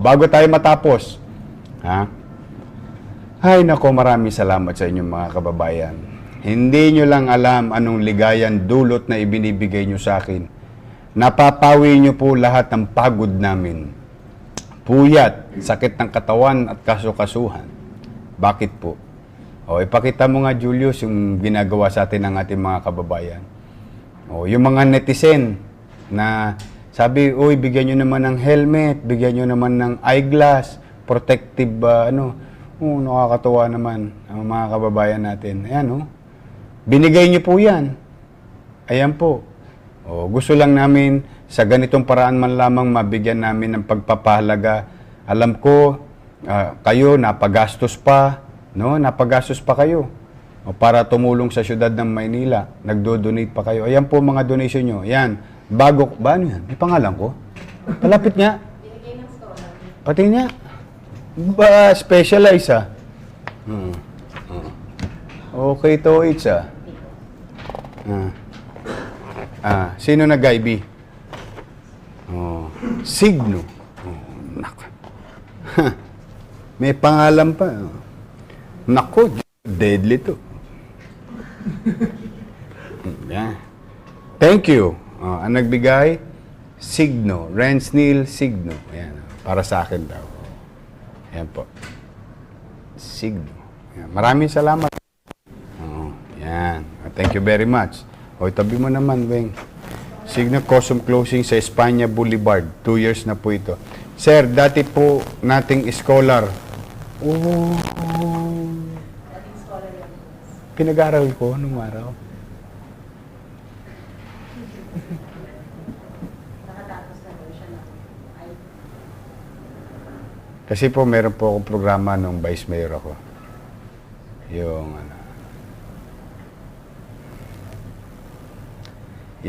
bago tayo matapos, ha? Ay, nako, maraming salamat sa inyong mga kababayan. Hindi nyo lang alam anong ligayan dulot na ibinibigay nyo sa akin. Napapawi nyo po lahat ng pagod namin. Puyat, sakit ng katawan at kasukasuhan. Bakit po? O, ipakita mo nga, Julius, yung ginagawa sa atin ng ating mga kababayan. O, yung mga netizen na sabi, uy, bigyan nyo naman ng helmet, bigyan nyo naman ng eyeglass, protective, ah, ano. Oo, nakakatuwa naman ang mga kababayan natin. Ayan, oh. Binigay nyo po yan. Ayan po. O, gusto lang namin sa ganitong paraan man lamang mabigyan namin ng pagpapahalaga. Alam ko, ah, kayo napagastos pa, no? Napagastos pa kayo. O, para tumulong sa syudad ng Maynila. Nagdo-donate pa kayo. Ayan po mga donation nyo. Ayan. Bago, ba ano yan? May pangalan ko? Palapit nga. Pati nga. Ba, specialize ah. Hmm. Hmm. Okay to it's ah. Ah. Ah, sino nag-IB? Oh, Signo. Oh, nako. May pangalan pa. oh. Nako, deadly to. yeah. Thank you. Oh, ang nagbigay, Signo. Renz Neil Signo. Ayan, para sa akin daw. Ayan po. Signo. Ayan. Maraming salamat. Oh, yan. Thank you very much. O, tabi mo naman, Weng. Signo Custom Closing sa Espanya Boulevard. Two years na po ito. Sir, dati po nating scholar. Oh. Pinag-aral ko nung araw. Kasi po meron po akong programa nung vice mayor ako. Yung ano.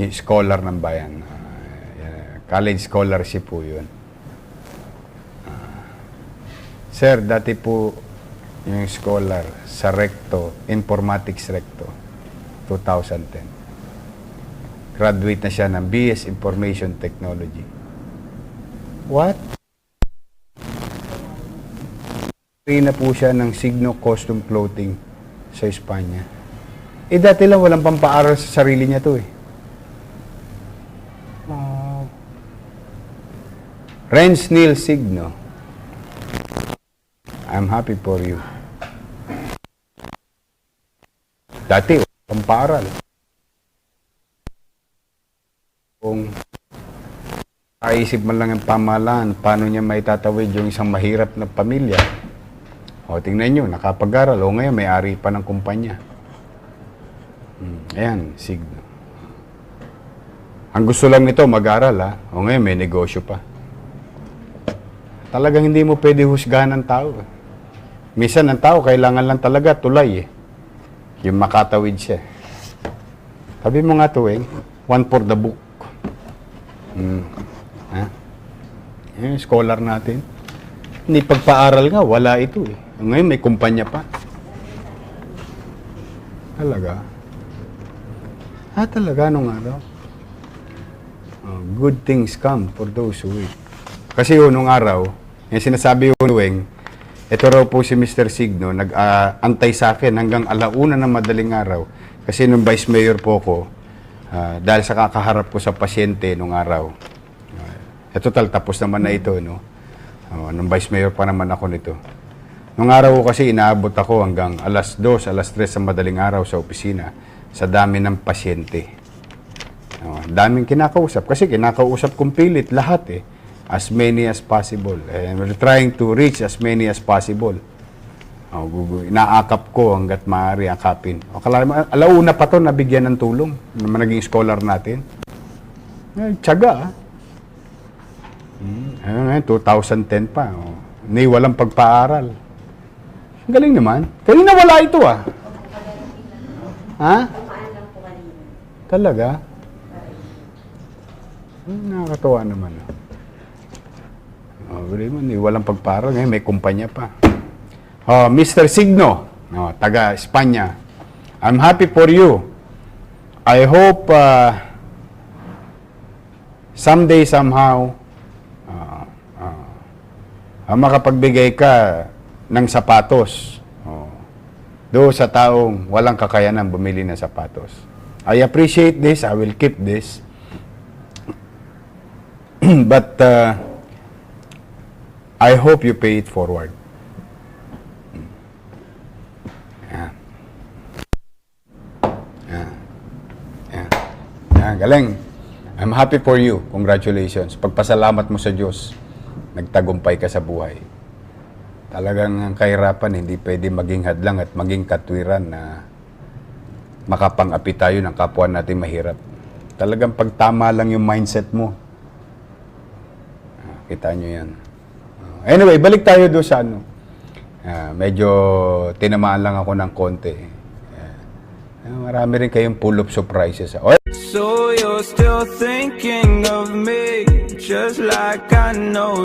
Yung scholar ng bayan. Yan, college scholarship po yun. Ah. sir, dati po yung scholar sa Recto, Informatics Recto, 2010. Graduate na siya ng BS Information Technology. What? Free na po siya ng Signo Custom Clothing sa Espanya. Eh dati lang walang pampaaral sa sarili niya to eh. Oh. Renz Neil Signo. I'm happy for you. Dati, pampaaral. Kung aisip man lang ang pamahalaan, paano niya may tatawid yung isang mahirap na pamilya, o, tingnan nyo, nakapag-aral. O, ngayon, may-ari pa ng kumpanya. Hmm, ayan, Signo. Ang gusto lang nito, mag-aral, ha? O, ngayon, may negosyo pa. Talagang hindi mo pwede husgahan ng tao. eh. Minsan, ang tao, kailangan lang talaga tulay, eh. Yung makatawid siya. Sabi mo nga to, eh, one for the book. Hmm. Ha? Eh, scholar natin. Hindi pagpaaral nga, wala ito eh. Ngayon may kumpanya pa. Talaga? Ah, talaga nung araw? Oh, good things come for those who wait. Kasi yun, nung araw, yung sinasabi yun, Weng, ito raw po si Mr. Signo, nag-antay sa akin hanggang alauna ng madaling araw. Kasi nung vice mayor po ko, ah, dahil sa kakaharap ko sa pasyente nung araw, uh, total tapos naman na ito, no? Oh, nung vice mayor pa naman ako nito. Nung araw ko kasi inaabot ako hanggang alas 2, alas 3 sa madaling araw sa opisina sa dami ng pasyente. Oh, daming kinakausap kasi kinakausap kong pilit lahat eh. As many as possible. And we're trying to reach as many as possible. Oh, inaakap ko hanggat maaari akapin. O, kala mo, alauna pa to nabigyan ng tulong na naging scholar natin. Eh, tiyaga ah. Hmm, ayun ngayon, 2010 pa. Oh. Ni walang pagpaaral. Ang galing naman. Kanina wala ito ah. Ha? Talaga? Hmm, nakakatuwa naman. ah. Oh, mo, ni walang pagpaaral. Ngayon may kumpanya pa. Oh, Mr. Signo, oh, taga Espanya. I'm happy for you. I hope uh, someday somehow uh, uh, makapagbigay ka ng sapatos. Oh. Do sa taong walang kakayanan bumili ng sapatos. I appreciate this. I will keep this. But uh, I hope you pay it forward. Yan. Yan. Yan. Yan, galing. I'm happy for you. Congratulations. Pagpasalamat mo sa Diyos, nagtagumpay ka sa buhay. Talagang ang kahirapan, hindi pwede maging hadlang at maging katwiran na makapang-api tayo ng kapwa natin mahirap. Talagang pagtama lang yung mindset mo. Ah, Kita nyo yan. Ah, Anyway, balik tayo doon sa ano. Ah, medyo tinamaan lang ako ng konti. Ah, marami rin kayong full of surprises. Oh, So you're still thinking of me, just like I know